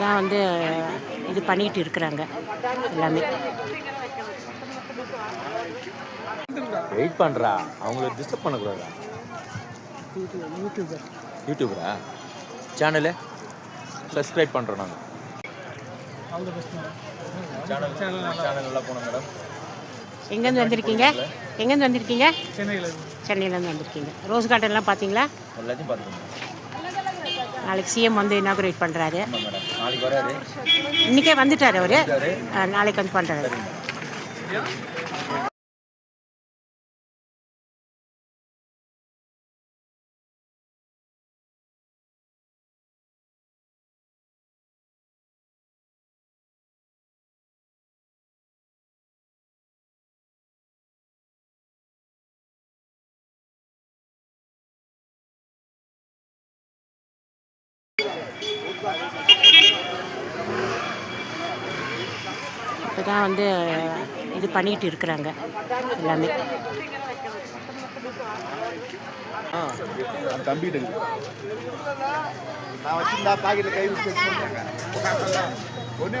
தான் வந்து இது பண்ணிகிட்டு இருக்கிறாங்க எல்லாமே. வெயிட் பண்ணுறா அவங்கள டிஸ்டர்ப் பண்ணக்கூடாதா? யூடியூபர் யூடியூபரா சேனலு சப்ஸ்கிரைப் பண்ணுறோம் நாங்கள் சேனல் சேனல் நல்லா போனோம் மேடம் எங்கேருந்து வந்திருக்கீங்க எங்கேருந்து வந்திருக்கீங்க. சென்னையிலேருந்து வந்திருக்கீங்க ரோஸ் கார்டன்லாம் பார்த்தீங்களா? எல்லாத்தையும் பார்த்துக்கோங்க. நாளைக்கு சிஎம் வந்து இனாகுரேட் பண்ணுறாரு இன்றைக்கே வந்துட்டார் அவர். நாளைக்கு வந்து பண்ணுறாரு தான் வந்து இது பண்ணிகிட்டு இருக்கிறாங்க எல்லாமே. ஆ தம்பிட்டு ஒன்னே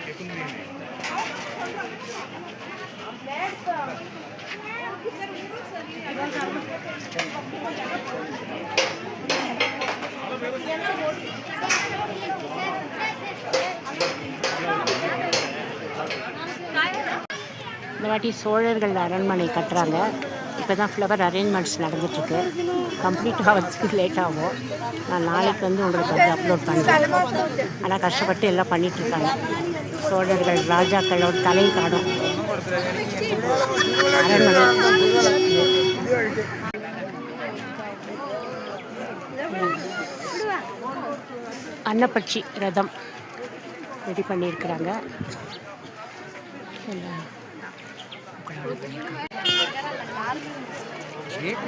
வாட்டி சோழர்கள் அரண்மனை கட்டுறாங்க. இப்போ தான் ஃப்ளவர் அரேஞ்ச்மெண்ட்ஸ் நடந்துட்டுருக்கு. கம்ப்ளீட் ஆகிறதுக்கு லேட் ஆகும். நான் நாளைக்கு வந்து உங்களுக்கு வந்து அப்லோட் பண்ணுறேன் ஆனால் கஷ்டப்பட்டு எல்லாம் பண்ணிகிட்ருக்காங்க சோழர்கள் ராஜாக்களோட தலை காடும் அரண்மனை. அன்னப்பட்சி ரதம் ரெடி பண்ணியிருக்கிறாங்க. एक